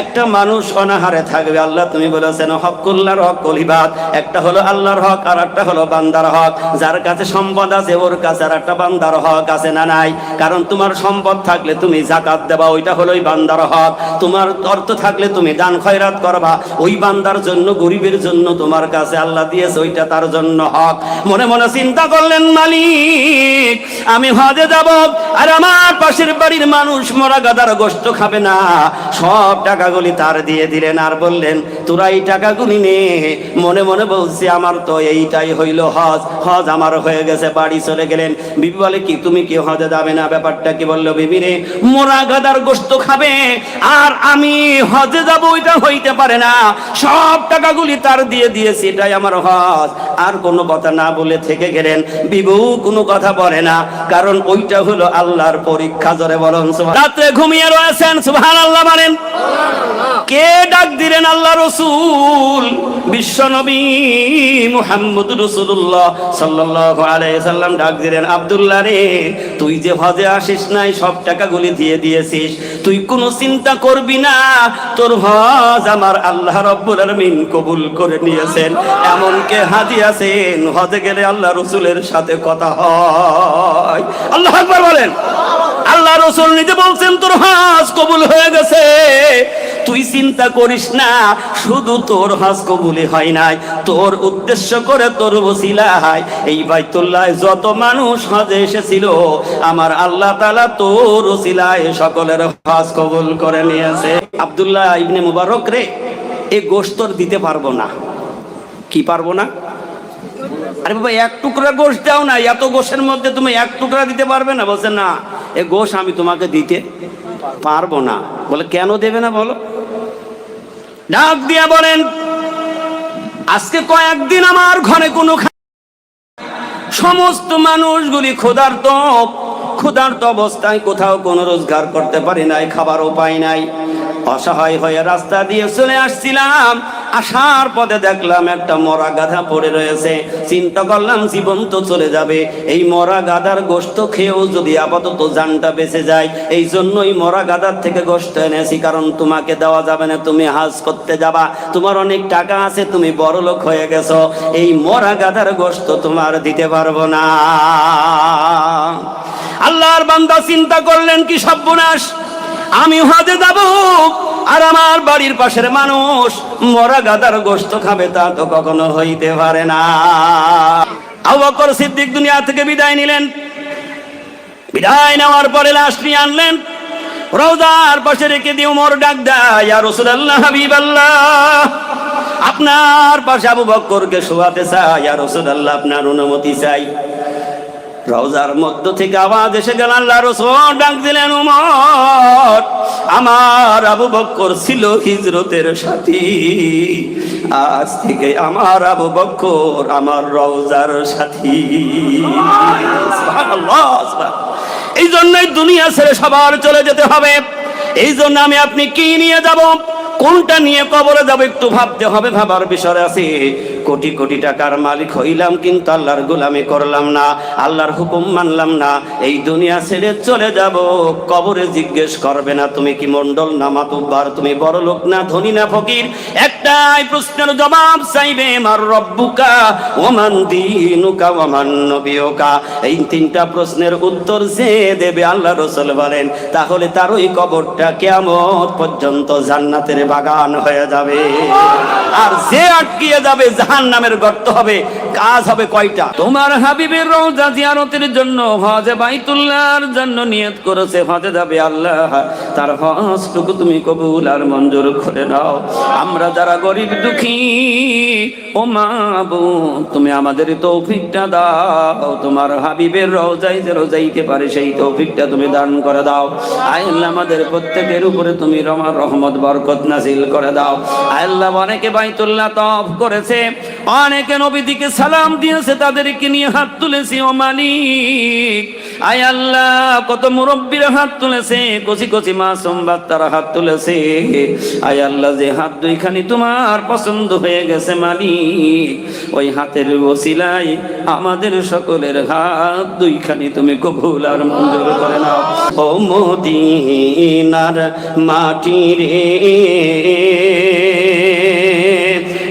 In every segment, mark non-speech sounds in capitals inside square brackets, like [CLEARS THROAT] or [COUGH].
একটা মানুষ অনাহারে থাকবে, আল্লাহ তুমি বলেছেন, হকুল্লার হক কলিবাদ একটা হলো আল্লাহর হক আর একটা হলো বান্দার হক। যার কাছে সম্পদ আছে, ওর কাছে আর একটা বান্দার হক আছে না নাই? কারণ তোমার সম্পদ থাকলে তুমি জাকাত দেবা, ওইটা হলো ওই বান্দার হক। তোমার অর্থ থাকলে তুমি দান খয়রাত করবা। ওই বান্দার জন্য, গরিবের জন্য তোমার কাছে আল্লাহ দিয়েছে, ওইটা তার জন্য হক। মনে মনে চিন্তা করলেন, মালিক, আমি হজে যাব, আর আমার পাশের বাড়ির মানুষ মরা গাদার গোস্ত খাবে না। সব টাকাগুলি তার দিয়ে দিলেন আর বললেন, তোরা এই টাকাগুলি নে। মনে মনে বলছি, আমার তো এইটাই হইল হজ। হজ আমার হয়ে গেছে, বাড়ি চলে গেলেন। বিবি বলে, কি, তুমি কি হজে যাবে না? ব্যাপারটা কি বলল বিবি রে? মোরা গাদার গোস্ত খাবে, আর আমি হজে যাব ওইটা হইতে পারে না। সব টাকাগুলি তার দিয়ে দিয়েছি, এটাই আমার হজ। আর কোনো কথা না বলে থেকে গেলেন। বিবু কোনো কথা বলে না, কারণ ওইটা হলো আল্লাহর পরীক্ষা জোরে বলুন, সুবহান- রাতে ঘুমিয়ে রয়েছেন সুবহান আল্লাহ মানেন কে ডাক দিলেন আল্লাহ রসুল? রে, তুই যে আসিস নাই, সব দিয়ে দিয়েছিস। তুই কোনো চিন্তা করবি না, তোর হজ আমার আল্লাহ কবুল করে নিয়েছেন। এমন কে হাজি আছেন হজে গেলে আল্লাহ রসুলের সাথে কথা হয়। আল্লাহ আকবার বলেন, আল্লাহ রসুল নিজে বলছেন, তোর হাজ কবুল হয়ে গেছে। তুই চিন্তা করিস না, শুধু তোর হাজ কবুলি হয় নাই। তোর উদ্দেশ্য করে তোর বসিলায় এই বাইতুল্লাহ যত মানুষ হজে এসেছিল, আমার আল্লাহ তালা তোর ওসিলায় সকলের হাজ কবুল করে নিয়েছে। আব্দুল্লাহ ইবনে মুবারক রে, এ গোস্তর দিতে পারব না। কি পারব না? আরে বাবা, এক টুকরা গোশ দাও না, এত গোশের মধ্যে তুমি এক টুকরা দিতে পারবে না। বলছে, না, এ গোশ আমি তোমাকে দিতে পারব না। বলে, কেন দেবে না বলো? ডাক দিয়া বলেন, আজকে কয়েকদিন আমার ঘরে কোনো সমস্ত মানুষগুলি ক্ষুধার্ত ক্ষুধার্ত অবস্থায় কোথাও কোনো রোজগার করতে পারি নাই, খাবার উপায় নাই। অসহায় হয়ে রাস্তা দিয়ে চলে আসছিলাম। আসার পথে দেখলাম একটা মরা গাধা পড়ে রয়েছে। চিন্তা করলাম জীবন তো চলে যাবে। এই মরা গাধার গোস্ত খেয়েও যদি আপাতত জানটা বেঁচে যায়, এই জন্যই মরা গাধার থেকে গোস্ত এনেছি, কারণ তোমাকে দেওয়া যাবে না, তুমি হাজ করতে যাবা। তোমার অনেক টাকা আছে, তুমি বড় লোক হয়ে গেছো। এই মরা গাধার গোস্ত তোমার দিতে পারব না। আল্লাহর বান্দা চিন্তা করলেন কি সর্বনাশ। আমি হজে যাব, আর আমার বাড়ির পাশের মানুষ মরা গাদার গোস্ত খাবে তা তো কখনো হইতে পারে না। আবু বকর সিদ্দিক দুনিয়া থেকে বিদায় নিলেন। বিদায় নেওয়ার পরে লাশ নিয়ে আনলেন। রোজার পাশে রেখে দিয়ে উমর ডাক দেয় আর রসুল্লাহ হাবিবাল্লাহ, আপনার পাশে আবু বক্করকে শোয়াতে চাই আর রসুল্লাহ আপনার অনুমতি চাই। রওজার মধ্য থেকে আওয়াজ এসে গেল, আল্লাহ রসুল ডাক দিলেন, উমর, আমার আবু বক্কর ছিল হিজরতের সাথী। আজ থেকে আমার আবু বক্কর আমার রওজার সাথী। এই জন্যই দুনিয়া ছেড়ে সবার চলে যেতে হবে। এই জন্য আমি আপনি কি নিয়ে যাব? কোনটা নিয়ে কবরে যাব একটু ভাবতে হবে, ভাবার বিষয় আছে। কোটি কোটি টাকার মালিক হইলাম, কিন্তু আল্লাহর গোলামি করলাম না, আল্লাহর হুকুম মানলাম না। এই দুনিয়া ছেড়ে চলে যাব, কবরে জিজ্ঞেস করবে না, তুমি কি মন্ডল না মাতুব্বার, তুমি বড় লোক না ধনী না ফকির? একটাই প্রশ্নের জবাব চাইবে আমার রব্বুকা, ওমান দিনুকা, ওমান নবিয়কা? এই তিনটা প্রশ্নের উত্তর সে দেবে, আল্লাহ রসুল বলেন, তাহলে তার ওই কবরটা কেমন পর্যন্ত জান্নাতের বাগান হয়ে যাবে। আর যে আটকিয়ে যাবে জাহান নামের গর্ত হবে, কাজ হবে কয়টা? তোমার হাবিবের রওজা জিয়ারতের জন্য হজে বাইতুল্লাহর জন্য নিয়ত করেছে, হজে যাবে আল্লাহ। তার হজটুকু তুমি কবুল আর মঞ্জুর করে নাও। আমরা যারা গরিব দুঃখী, ও মা তুমি আমাদের তৌফিকটা দাও। তোমার হাবিবের রোজাই যে রোজাইতে পারে, সেই তৌফিকটা তুমি দান করে দাও। আল্লাহ আমাদের প্রত্যেকের উপরে তুমি রমার রহমত, বরকত নাজিল করে দাও। আল্লাহ অনেকে বাইতুল্লাহ তফ করেছে অনেকে নবীদিকে সালাম দিয়েছে, তাদেরকে নিয়ে হাত তুলেছি, ও মালিক। আয় আল্লাহ, কত মুরব্বীর হাত তুলেছে, কচি কচি মাসুম বাচ্চারা হাত তুলেছে। আয় আল্লাহ, যে হাত দুইখানি তোমার পছন্দ হয়ে গেছে, মালিক। ওই হাতের ওসিলাই আমাদের সকলের হাত দুইখানি তুমি কবুল আর মঞ্জুর করে নাও। ও মদিনার মাটি রে।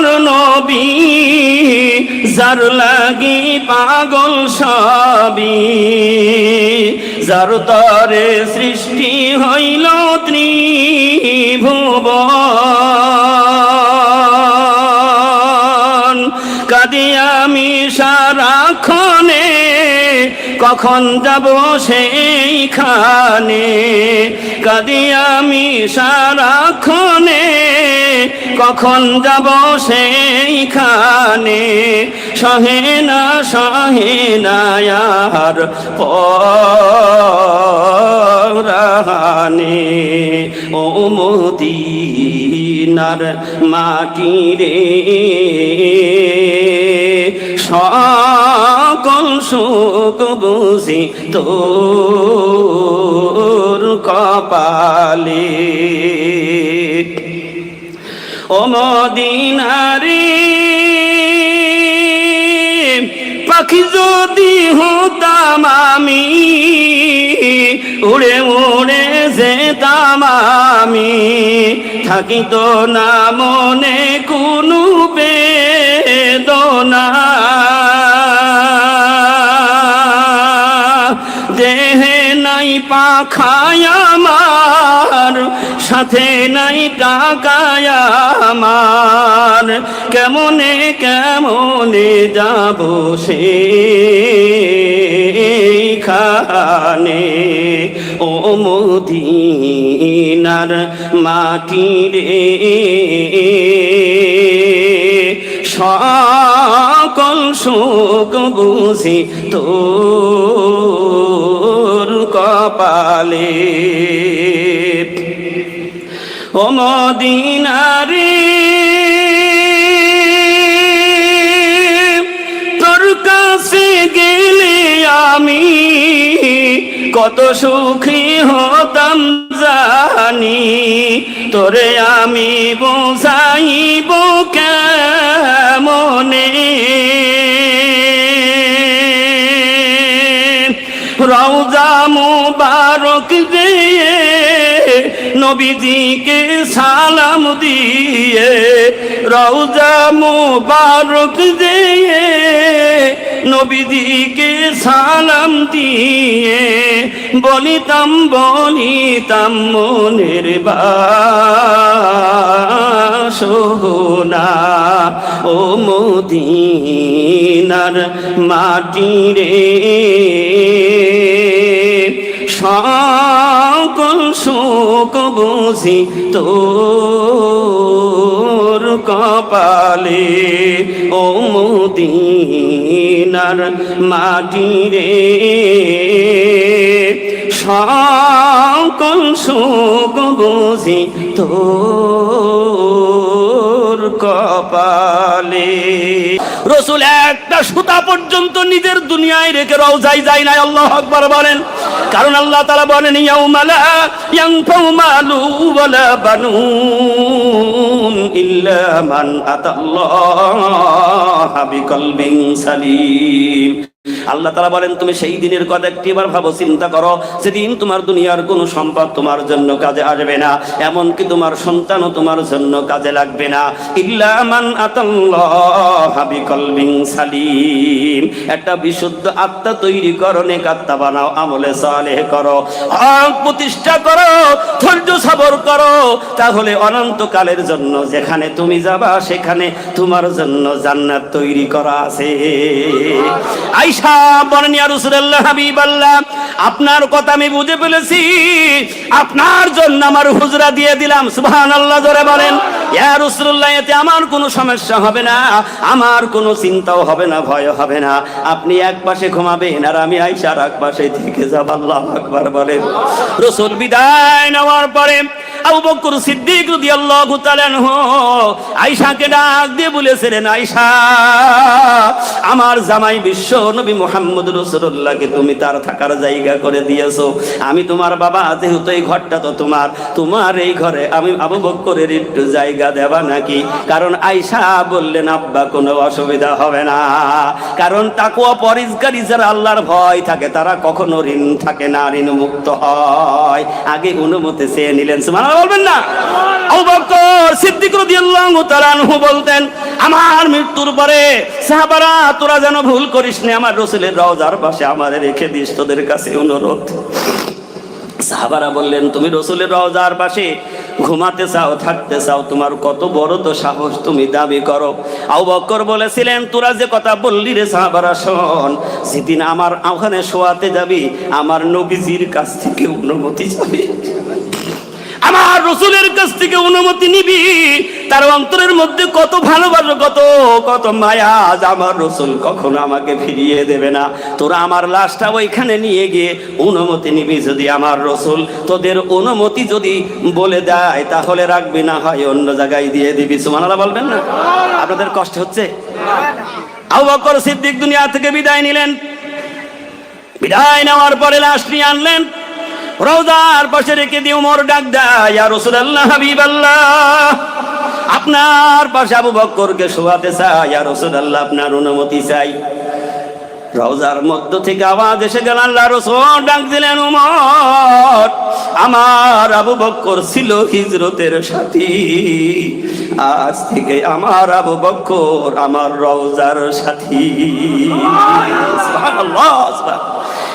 আমার নবী যার লাগি পাগল সাবি যার তরে সৃষ্টি হইল ত্রিভুব কাদি আমি সারাক্ষণে কখন যাব সেইখানে? কাদি আমি সারাক্ষণে। কখন যাব সেইখানে? সহে না সহে না, আর পরানে ও মদিনার মাটি রে। সকল শোক বুঝি তোর কপালে। ও মদিনারে, পাখি যদি হতাম আমি, উড়ে উড়ে যেতাম আমি, থাকিত না মনে কোনো বেদনা। নাই পাখায় আমার, সাথে নাই টাকায় আমার। কেমনে কেমনে যাব সে খানে ও মদিনার মাটি রে। সকল শোক বুঝি তোর কপালে ও মদিনারে তোর কাছে গেলে আমি কত সুখী হতাম জানি। তোরে আমি বোঝাইব কেমনে? রওজা মুবারক দিয়ে নবীজিকে সালাম দিয়ে রওজা মুবারক দিয়ে নবীজিকে সালাম দিয়ে বলিতাম বলিতাম মনের বাসনা ও মদিনার মাটি রে। সকল শোক বুঝি তোর কপালে, ও মদিনার মাটি রে সকল শোক বুঝি তোর কপালে। রসুল একটা সুতা পর্যন্ত নিজের দুনিয়ায় রেখে রওজাই যায় নাই, আল্লাহ আকবার বলেন। কারণ আল্লাহ তারা বলেন ইয়াউমালা ইয়ানফাউ মালু ওয়ালা আতাল্লাহ বিকলবিন সালিম। আল্লাহ তালা বলেন, তুমি সেই দিনের কথা একটিবার ভাবো, চিন্তা করো সেদিন তোমার দুনিয়ার কোনো সম্পদ তোমার জন্য কাজে আসবে না, এমনকি তোমার সন্তানও তোমার জন্য কাজে লাগবে না। একটা বিশুদ্ধ আত্মা তৈরি করো, নেক আত্মা বানাও, আমলে সালেহ করো। প্রতিষ্ঠা করো, ধৈর্য সবর করো, তাহলে অনন্তকালের জন্য যেখানে তুমি যাবা, সেখানে তোমার জন্য জান্নাত তৈরি করা আছে। আইসা বলেন আপনার কথা আমি বুঝে ফেলেছি। আপনার জন্য আমার হুজরা দিয়ে দিলাম। সুবহানাল্লাহ, জোরে বলেন। ইয়া রাসূলুল্লাহ, এতে আমার কোনো সমস্যা হবে না, আমার কোনো চিন্তাও হবে না ভয় হবে না। আপনি এক পাশে ঘুমাবেন আর আমি আইসার এক পাশে থেকে যাব। আল্লাহ আকবার বলেন। রসুল বিদায় নেওয়ার পরে আমার জামাই বিশ্ব নবী মুহাম্মদ রাসূলুল্লাহকে তুমি তার থাকার জায়গা করে দিয়েছ। আমি তোমার বাবা যেহেতু এই ঘরটা তো তোমার তোমার এই ঘরে আমি আবু বকরের একটু জায়গা দেবা নাকি? কারণ আয়েশা বললেন আব্বা কোনো অসুবিধা হবে না। কারণ তাকুয়া পরিষ্কারী যারা আল্লাহর ভয় থাকে তারা কখনো ঋণ থাকে না ঋণ মুক্ত হয়। আগে অনুমতি চেয়ে নিলেন। সুবহানাল্লাহ বলবেন না? আবু বকর সিদ্দিক রাদিয়াল্লাহু তাআলা বলতেন আমার মৃত্যুর পরে সাহাবারা তোরা যেন ভুল করিস না আমার রসুলের রওজার পাশে আমার রেখে দিস তোদের কাছে অনুরোধ। সাহাবারা বললেন, তুমি রসুলের রওজার পাশে ঘুমাতে চাও, থাকতে চাও, তোমার কত বড় তো সাহস, তুমি দাবি করো। আউ বকর বলেছিলেন, তোরা যে কথা বললি রে সাহাবারা, শোন, যেদিন আমার ওখানে শোয়াতে যাবি, আমার নবীজির কাছ থেকে অনুমতি যাবে রসুলের কাছ থেকে অনুমতি নিবি। তার অন্তরের মধ্যে কত ভালোবাসো, কত কত মায়া আজ আমার রসুল কখনো আমাকে ফিরিয়ে দেবে না। তোরা আমার লাশটা ওইখানে নিয়ে গিয়ে অনুমতি নিবি যদি আমার রসুল তোদের অনুমতি যদি বলে দেয়, তাহলে রাখবি, না হয় অন্য জায়গায় দিয়ে দিবি। সুমানালা বলবেন না? আপনাদের কষ্ট হচ্ছে? আবু বকর সিদ্দিক দুনিয়া থেকে বিদায় নিলেন। বিদায় নেওয়ার পরে লাশ নিয়ে আনলেন। রওজার পাশে রেখে দিয়ে উমর ডাক দেয়, ইয়া রাসূলুল্লাহ, হাবিবাল্লাহ, আপনার পাশে আবু বক্করকে শোয়াতে চাই, ইয়া রাসূলুল্লাহ, আপনার অনুমতি চাই। রওজার মধ্য থেকে আওয়াজ এসে গেল, আল্লাহ রসুল ডাক দিলেন উমর, আমার আবু বক্কর ছিল হিজরতের সাথী। আজ থেকে আমার আবু বক্কর আমার রওজার সাথী। সুবহানাল্লাহ।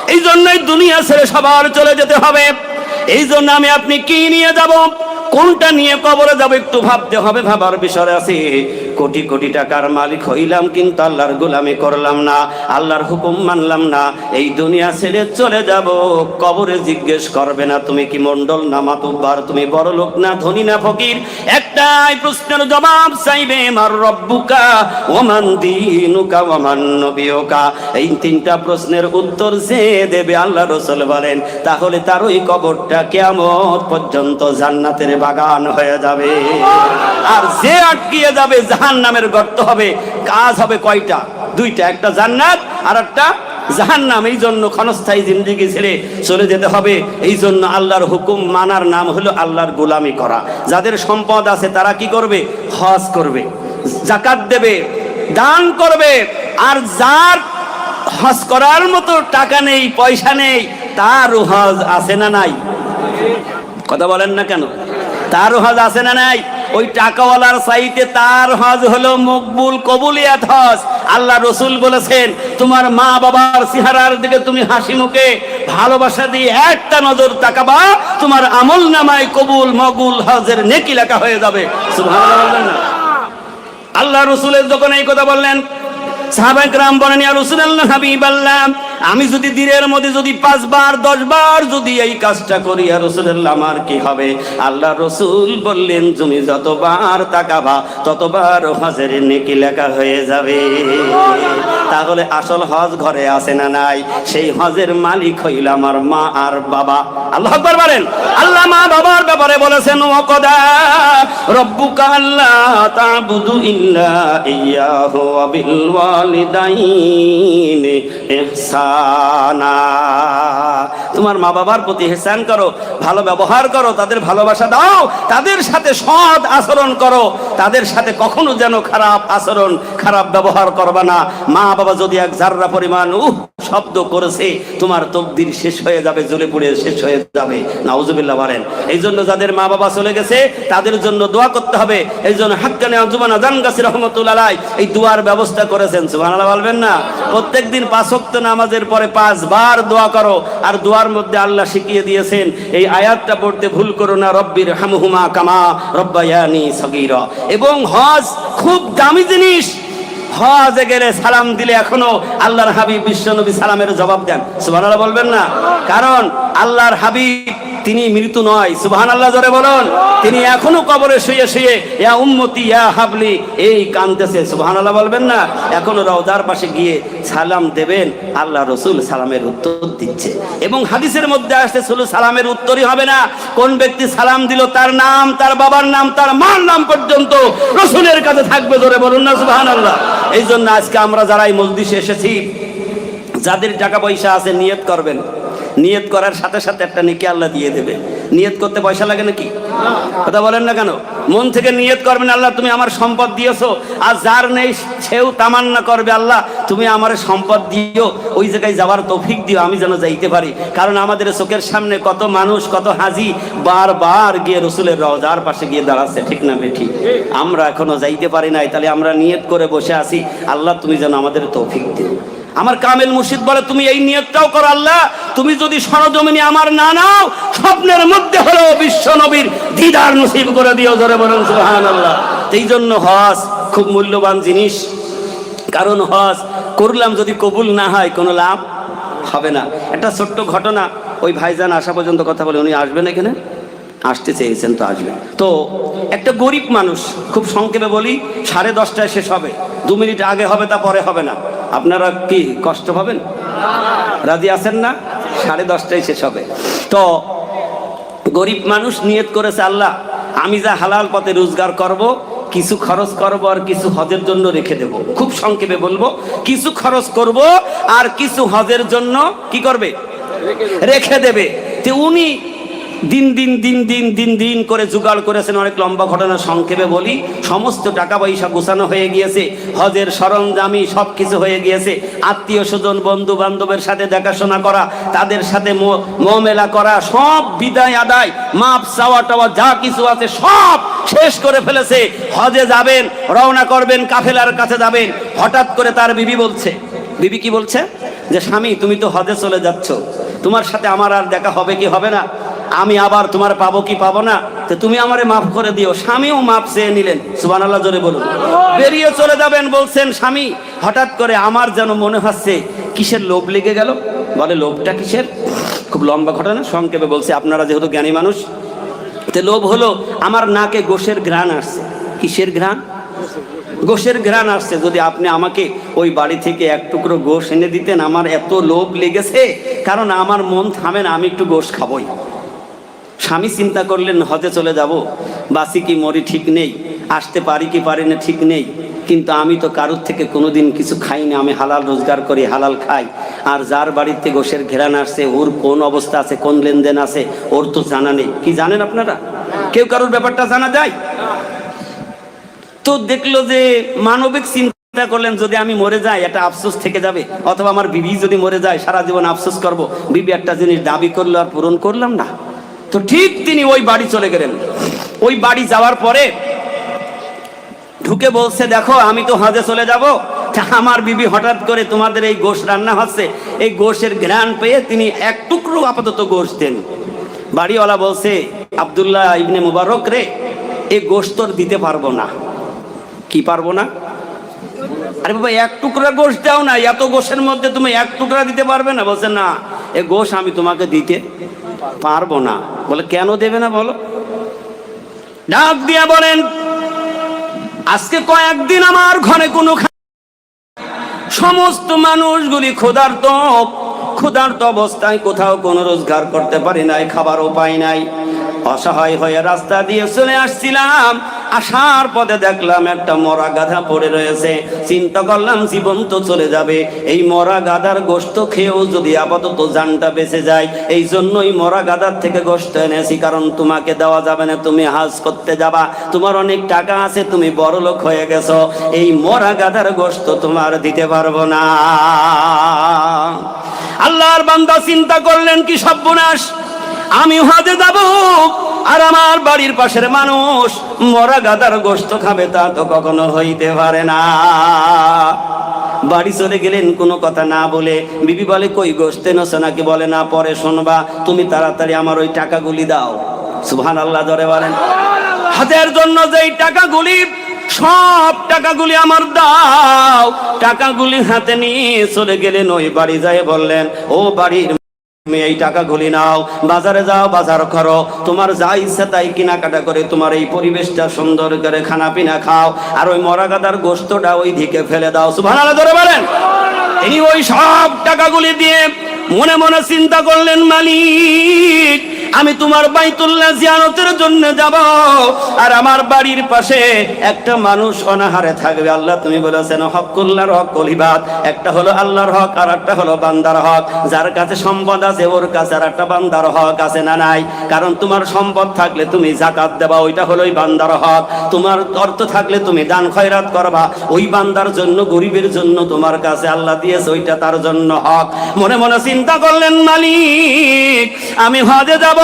এই জন্যই দুনিয়া ছেড়ে সবার চলে যেতে হবে। এই জন্য আমি আপনি কি নিয়ে যাব? কোনটা নিয়ে কবরে যাব একটু ভাবতে হবে, ভাবার বিষয় আছে। কোটি কোটি টাকার মালিক হইলাম, কিন্তু আল্লাহর গোলামি করলাম না, আল্লাহর হুকুম মানলাম না। এই দুনিয়া ছেড়ে চলে যাব, কবরে জিজ্ঞেস করবে না, তুমি কি মন্ডল না মাতুব্বার, তুমি বড় লোক না ধনী না ফকির? একটাই প্রশ্নের জবাব চাইবে, মার রব্বুকা, ওমান দিনুকা, ওমান নবিয়কা? এই তিনটা প্রশ্নের উত্তর যে দেবে আল্লাহ রসুল বলেন, তাহলে তার ওই কবরটা কেমন পর্যন্ত জান্নাতের বাগান হয়ে যাবে। আর যে আটকিয়ে যাবে জাহান নামের গর্ত হবে, কাজ হবে কয়টা? দুইটা, একটা জান্নাত আর একটা জাহান্নাম। এই জন্য ক্ষণস্থায়ী জিন্দিগি ছেড়ে চলে যেতে হবে। এই জন্য আল্লাহর হুকুম মানার নাম হলো আল্লাহর গোলামি করা। যাদের সম্পদ আছে তারা কি করবে? হজ করবে জাকাত দেবে, দান করবে। আর যার হজ করার মতো টাকা নেই, পয়সা নেই, তার হজ আছে না নাই? কথা বলেন না কেন? তার হজ আছে না নাই? ওই টাকাওয়ালার সাইতে তার হজ হলো মকবুল কবুলিয়াত হজ আল্লাহ রসুল বলেছেন, তোমার মা বাবার সিহারার দিকে তুমি হাসি মুখে ভালোবাসা দিয়ে একটা নজর তাকাবা, তোমার আমল নামায় কবুল মগুল হজের নেকি লেখা হয়ে যাবে? আল্লাহ রসুলের যখন এই কথা বললেন সাহাবাকরাম বলেন, ইয়া রাসূলুল্লাহ হাবিবাল্লাহ আমি যদি দিনের মধ্যে যদি পাঁচবার, দশবার যদি এই কাজটা করি, আর রসুল্লাহ, আমার কি হবে? আল্লাহ রসুল বললেন, তুমি যতবার তাকাবা, ততবার হজের নেকি লেখা হয়ে যাবে। তাহলে আসল হজ ঘরে আছে না নাই? সেই হজের মালিক হইল আমার মা আর বাবা। আল্লাহ আকবার বলেন। আল্লাহ মা বাবার ব্যাপারে বলেছেন, ওয়াকদা রব্বুকা আল্লাহ তা'বুদু ইল্লা ইয়াহু ওয়া বিল ওয়ালিদাইনি ইহসানা। না তোমার মা বাবার প্রতি হেসান করো, ভালো ব্যবহার করো, তাদের ভালোবাসা দাও, তাদের সাথে সৎ আচরণ করো, তাদের সাথে কখনো যেন খারাপ আচরণ, খারাপ ব্যবহার করবা না। মা বাবা যদি এক জাররা পরিমাণ, উহ, শব্দ করেছে, তোমার তকদির শেষ হয়ে যাবে, জ্বলে পুড়ে শেষ হয়ে যাবে। নাউজুবিল্লাহ বলেন। এই জন্য যাদের মা বাবা চলে গেছে, তাদের জন্য দোয়া করতে হবে। এই জন্য হাক্কানে আজুমান আজান গাছি রহমতুল্লাহ এই দোয়ার ব্যবস্থা করেছেন। সুবহানাল্লাহ বলবেন না? প্রত্যেকদিন পাঁচ ওয়াক্ত নামাজের পরে পাঁচবার দোয়া করো, আর দোয়ার মধ্যে আল্লাহ শিখিয়ে দিয়েছেন, এই আয়াতটা পড়তে ভুল করো না, রব্বির হামহুমা কামা রব্বায়ানি সগির। এবং হজ খুব দামি জিনিস। হজে গেলে সালাম দিলে এখনও আল্লাহর হাবিব বিশ্ব নবী সালামের জবাব দেন। সুবহানাল্লাহ বলবেন না? কারণ আল্লাহর হাবিব তিনি মৃত্যু নয় সুবহান আল্লাহ জোরে বলুন। তিনি এখনও কবরে শুয়ে শুয়ে, ইয়া উম্মতি, ইয়া হাবলি এই কানতেছে সুবহান আল্লাহ বলবেন না, এখনও রওজার পাশে গিয়ে সালাম দেবেন, আল্লাহ রসুল সালামের উত্তর দিচ্ছে। এবং হাদিসের মধ্যে আসছে, শুধু সালামের উত্তরই হবে না, কোন ব্যক্তি সালাম দিল, তার নাম, তার বাবার নাম, তার মার নাম পর্যন্ত রসুলের কাছে থাকবে ধরে বলুন না সুবহান আল্লাহ এই জন্য আজকে আমরা যারা এই মসজিদে এসেছি, যাদের টাকা পয়সা আছে, নিয়ত করবেন। নিয়ত করার সাথে সাথে একটা নেকি আল্লাহ দিয়ে দেবে। নিয়ত করতে পয়সা লাগে নাকি? কথা বলেন না কেন? মন থেকে নিয়ত করবেন, আল্লাহ তুমি আমার সম্পদ দিয়েছ। আর যার নেই, সেও তামান্না করবে, আল্লাহ তুমি আমার সম্পদ দিও। ওই জায়গায় যাওয়ার তৌফিক দিও, আমি যেন যাইতে পারি। কারণ আমাদের চোখের সামনে কত মানুষ, কত হাজি বারবার গিয়ে রসুলের রওজার পাশে গিয়ে দাঁড়াচ্ছে, ঠিক না বেঠি? আমরা এখনও যাইতে পারি নাই, তাহলে আমরা নিয়ত করে বসে আছি। আল্লাহ তুমি যেন আমাদের তৌফিক দিও। আমার কামেল মুর্শিদ বলে, তুমি এই নিয়তটাও করো আল্লাহ। তুমি যদি সরজমিনে আমার না নাও, স্বপ্নের মধ্যে হলো বিশ্ব নবীর দিদার নসিব করে দিও ধরে বলুন সুহান আল্লাহ এই জন্য হজ খুব মূল্যবান জিনিস। কারণ হজ করলাম যদি কবুল না হয়, কোনো লাভ হবে না। একটা ছোট্ট ঘটনা, ওই ভাইজান আসা পর্যন্ত কথা বলে, উনি আসবেন এখানে? আসতে চেয়েছেন তো আসবেন তো একটা গরিব মানুষ, খুব সংক্ষেপে বলি, সাড়ে দশটায় শেষ হবে। দু মিনিট আগে হবে, তা পরে হবে না। আপনারা কি কষ্ট পাবেন? রাজি আছেন না? সাড়ে দশটায় শেষ হবে। তো গরিব মানুষ নিয়ত করেছে আল্লাহ, আমি যা হালাল পথে রোজগার করব, কিছু খরচ করব আর কিছু হজের জন্য রেখে দেব। খুব সংক্ষেপে বলব, কিছু খরচ করব আর কিছু হজের জন্য কি করবে? রেখে দেবে। উনি দিন দিন দিন দিন দিন দিন করে জোগাড় করেছেন অনেক লম্বা ঘটনা সংক্ষেপে বলি। সমস্ত টাকা পয়সা গোছানো হয়ে গিয়েছে, হজের সরঞ্জামি সব কিছু হয়ে গিয়েছে। আত্মীয় স্বজন বন্ধু বান্ধবের সাথে দেখাশোনা করা, তাদের সাথে মোমেলা করা, সব বিদায় আদায়, মাপ, চাওয়া টাওয়া, যা কিছু আছে সব শেষ করে ফেলেছে। হজে যাবেন, রওনা করবেন, কাফেলার কাছে যাবেন। হঠাৎ করে তার বিবি বলছে, বিবি কি বলছে? যে স্বামী, তুমি তো হজে চলে যাচ্ছ। তোমার সাথে আমার আর দেখা হবে কি হবে না? আমি আবার তোমার পাবো কি পাবো না? তো তুমি আমারে মাফ করে দিও। স্বামীও মাফ চেয়ে নিলেন। সুবান আল্লাহ জোরে বলুন। বেরিয়ে চলে যাবেন, বলছেন, স্বামী, হঠাৎ করে আমার যেন মনে হচ্ছে, কিসের লোভ লেগে গেল? বলে, লোভটা কিসের? খুব লম্বা ঘটনা, সংক্ষেপে বলছে, আপনারা যেহেতু জ্ঞানী মানুষ, তে লোভ হলো, আমার নাকে গোশের ঘ্রাণ আসছে। কিসের ঘ্রাণ? গোশের ঘ্রাণ আসছে। যদি আপনি আমাকে ওই বাড়ি থেকে এক টুকরো গোশ এনে দিতেন, আমার এত লোভ লেগেছে, কারণ আমার মন থামে না, আমি একটু গোশ খাবই। স্বামী চিন্তা করলেন, হজে চলে যাব। বাসি কি মরি ঠিক নেই, আসতে পারি কি পারি না ঠিক নেই। কিন্তু আমি তো কারোর থেকে কোনোদিন কিছু খাই না, আমি হালাল রোজগার করি, হালাল খাই। আর যার বাড়িতে গোশের ঘেরান আসছে ওর কোন অবস্থা আছে, কোন লেনদেন আছে, ওর তো জানা নেই। কি জানেন আপনারা? কেউ কারোর ব্যাপারটা জানা যায়? তো দেখল যে মানবিক চিন্তা করলেন, যদি আমি মরে যাই, একটা আফসোস থেকে যাবে। অথবা আমার বিবি যদি মরে যায়, সারা জীবন আফসোস করব। বিবি একটা জিনিস দাবি করল আর পূরণ করলাম না। তো ঠিক তিনি ওই বাড়ি চলে গেলেন। ওই বাড়ি যাওয়ার পরে ঢুকে বলছে, দেখো, আমি তো হজে চলে যাব। আমার বিবি হঠাৎ করে তোমাদের এই গোশ রান্না হচ্ছে। এই গোশের ঘ্রাণ পেয়ে তিনি এক টুকরো আপাতত গোশ দেন। বাড়িওয়ালা বলছে, আবদুল্লাহ ইবনে মুবারক রে এই গোশ তোর দিতে পারব না। কি পারব না? আরে বাবা, এক টুকরা গোশ দাও না, এত গোশের মধ্যে তুমি এক টুকরা দিতে পারবে না? বলছে, না এ গোশ আমি তোমাকে দিতে পারব না। বলে, কেন দেবে না বলো? ডাক দিয়া বলেন, আজকে কয়েকদিন আমার ঘরে কোনো সমস্ত মানুষগুলি ক্ষুধার্ত ক্ষুধার্ত অবস্থায় কোথাও কোনো রোজগার করতে পারি নাই খাবার উপায় নাই। অসহায় হয়ে রাস্তা দিয়ে চলে আসছিলাম। আসার পথে দেখলাম একটা মরা গাধা পড়ে রয়েছে। চিন্তা করলাম জীবন তো চলে যাবে। এই মরা গাধার গোস্ত খেয়েও যদি আপাতত জানটা বেঁচে যায়, এই জন্যই মরা গাধার থেকে গোস্ত এনেছি, কারণ তোমাকে দেওয়া যাবে না, তুমি হাজ করতে যাবা। তোমার অনেক টাকা আছে, তুমি বড় লোক হয়ে গেছো। এই মরা গাধার গোস্ত তোমার দিতে পারব না। আল্লাহর বান্দা চিন্তা করলেন কি সর্বনাশ। আমি হজে যাব, আর আমার বাড়ির পাশের মানুষ মরা গাদার গোস্ত খাবে তা তো কখনো হইতে পারে না। বাড়ি চলে গেলেন, কোনো কথা না বলে বিবি বলে, কই গোস্তে নছে নাকি? বলে, না, পরে শোনবা, তুমি তাড়াতাড়ি আমার ওই টাকাগুলি দাও। সুহান আল্লাহ ধরে বলেন। হাতের জন্য যেই টাকাগুলি, সব টাকাগুলি আমার দাও। টাকাগুলি হাতে নিয়ে চলে গেলেন, ওই বাড়ি যায় বললেন, ও বাড়ির তুমি এই টাকা গুলি নাও, বাজারে যাও, বাজার করো। তোমার যা ইচ্ছা তাই কেনাকাটা করে তোমার এই পরিবেশটা সুন্দর করে খানা পিনা খাও। আর ওই মরা গাদার গোস্তটা ওই দিকে ফেলে দাও। সুবহানাল্লাহ ধরে বলেন। তিনি ওই সব টাকাগুলি দিয়ে মনে মনে চিন্তা করলেন, মালিক আমি তোমার বাইতুল্লাহ জিয়ারতের জন্য যাব। আর আমার বাড়ির পাশে একটা মানুষ অনাহারে থাকবে। আল্লাহ তুমি বলেছেন হকুল্লাহর হক কলিবাদ একটা হলো আল্লাহর হক আর একটা হলো বান্দার হক। যার কাছে সম্পদ আছে, ওর কাছে আর একটা বান্দার হক আছে না নাই? কারণ তোমার সম্পদ থাকলে তুমি জাকাত দেবা, ওইটা হলো ওই বান্দার হক। তোমার অর্থ থাকলে তুমি দান খয়রাত করবা। ওই বান্দার জন্য, গরিবের জন্য তোমার কাছে আল্লাহ দিয়েছে, ওইটা তার জন্য হক। মনে মনে চিন্তা করলেন মালিক, আমি হজে যাব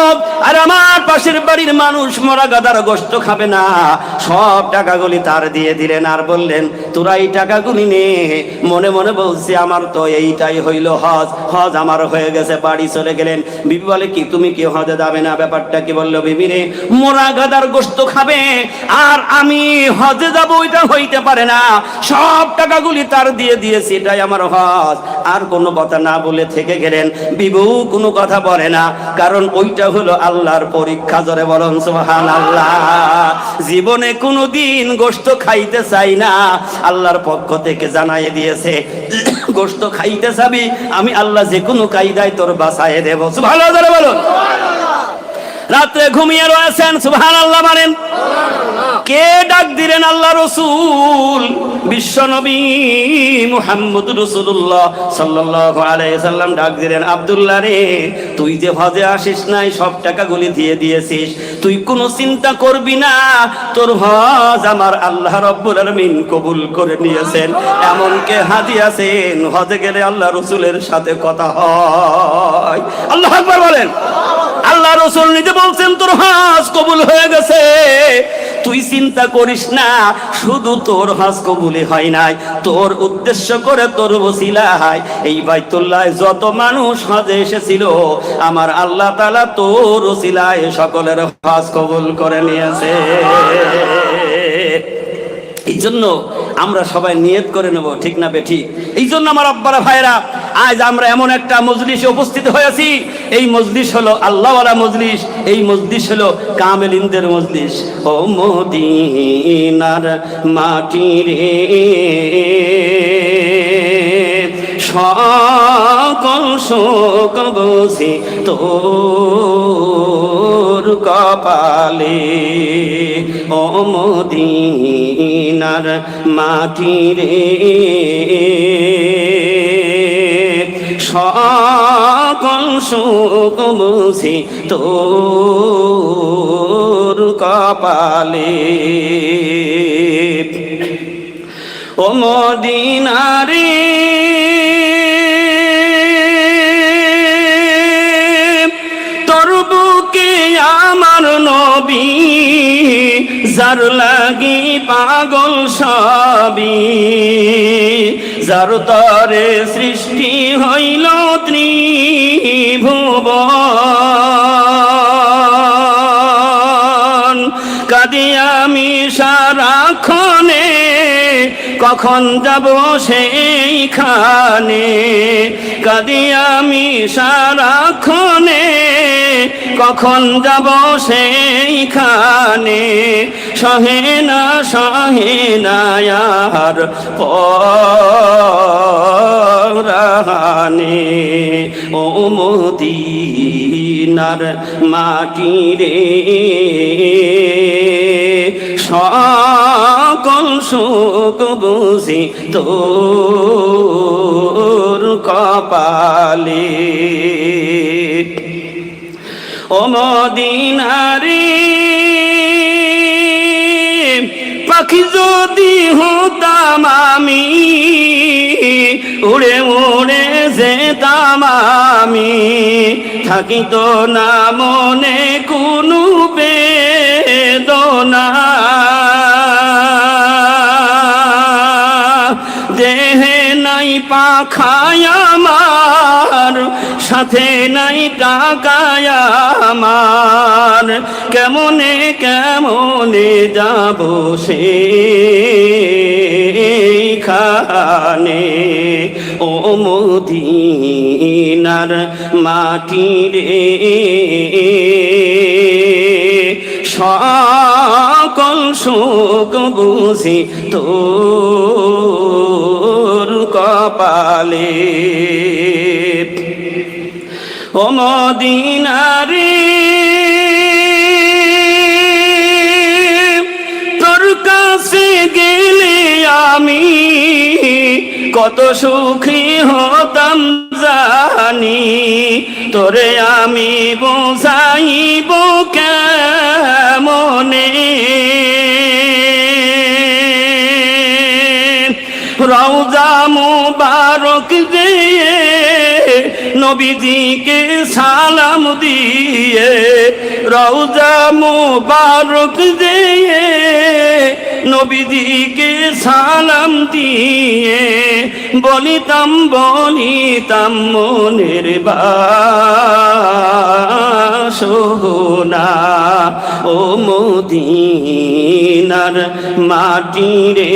আর আমার পাশের বাড়ির মানুষ মরা গাদার গোস্ত খাবে না। সব টাকাগুলি তার দিয়ে দিলেন আর বললেন, তোরা এই টাকাগুলি নে। মনে মনে বলছি, আমার তো এইটাই হইল হজ। হজ আমার হয়ে গেছে, বাড়ি চলে গেলেন। বিবি বলে, কি, তুমি কি হজে যাবে না? ব্যাপারটা কি বলল বিবি রে? মোরা গাদার গোস্ত খাবে, আর আমি হজে যাব ওইটা হইতে পারে না। সব টাকাগুলি তার দিয়ে দিয়েছি, এটাই আমার হজ। আর কোনো কথা না বলে থেকে গেলেন। বিবু কোনো কথা বলে না, কারণ ওইটা হলো আল্লাহর পরীক্ষা জরে বলন সোহান আল্লাহ জীবনে কোনো দিন গোস্ত খাইতে চাই না, আল্লাহর পক্ষ থেকে জানাই দিয়েছে [CLEARS THROAT] গোস্ত খাইতে চাবি, আমি আল্লাহ যে কোনো কায়দায় তোর বাসায় দেবো। ভালো আল্লাহ বলুন। রাত্রে ঘুমিয়ে রয়েছেন সুবহান আল্লাহ মানেন কে ডাক দিলেন আল্লাহ রসুল? বিশ্ব নবী মুহাম্মদ রসুল্লাহ সাল্লাল্লাহু আলাইহি ডাক দিলেন আব্দুল্লাহ রে তুই যে হজে আসিস নাই সব টাকাগুলি দিয়ে দিয়েছিস। তুই কোনো চিন্তা করবি না তোর হজ আমার আল্লাহ রব্বুল আলামিন কবুল করে নিয়েছেন। এমন কে হাজি আছেন হজে গেলে আল্লাহ রসুলের সাথে কথা হয়। আল্লাহ আকবার বলেন। আল্লাহ রসুল নিজে বলছেন, তোর হাজ কবুল হয়ে গেছে। তুই চিন্তা করিস না, শুধু তোর হাজ কবুলি হয় নাই। তোর উদ্দেশ্য করে তোর বসিলায় এই বাইতুল্লাহ যত মানুষ হজে এসেছিল, আমার আল্লাহ তালা তোর ওসিলায় সকলের হাজ কবুল করে নিয়েছে। এই জন্য আমরা সবাই নিয়ত করে নেব, ঠিক না বে ঠিক এই জন্য আমার আব্বারা ভাইরা আজ আমরা এমন একটা মজলিসে উপস্থিত হয়েছি। এই মজলিস হলো আল্লাহওয়ালা মজলিস, এই মজলিস হলো কামেলিনদের মজলিস। ও মদিনার মাটি রে। সকল শোক বসে তোর কপালে ও মদিনার রে সকল শোক বসে তোর কপালে ও মদিনারে আমার নবী যার লাগি পাগল সবি যার তরে সৃষ্টি হইল ত্রিভুবন। কখন যাব সেইখানে? কাদি আমি সারাক্ষণে কখন যাব সেইখানে? সহে না সহে না, আর পরানে ও মদিনার মাটি রে, সকল সুখ বুঝি তোর কপালে। ও মদিনারে, পাখি যদি হতাম আমি, উড়ে উড়ে যেতাম আমি, থাকিত না মনে কোনো বেদনা। পাখায় আমার, সাথে নাই টাকায় আমার। কেমনে কেমনে যাব সে খানে ও মদিনার মাটি রে। সকল সুখ বুঝি তোর কপালে ও মদিনারে, তোর কাছে গেলে আমি কত সুখী হতাম জানি, তোরে আমি বোঝাইব কেমনে? রওজা মুবারক দিয়ে নবীজিকে সালাম দিয়ে, রওজা মুবারক দিয়ে নবীজিকে সালাম দিয়ে, বলিতাম বলিতাম মনের বাসনা ও মদিনার মাটি রে।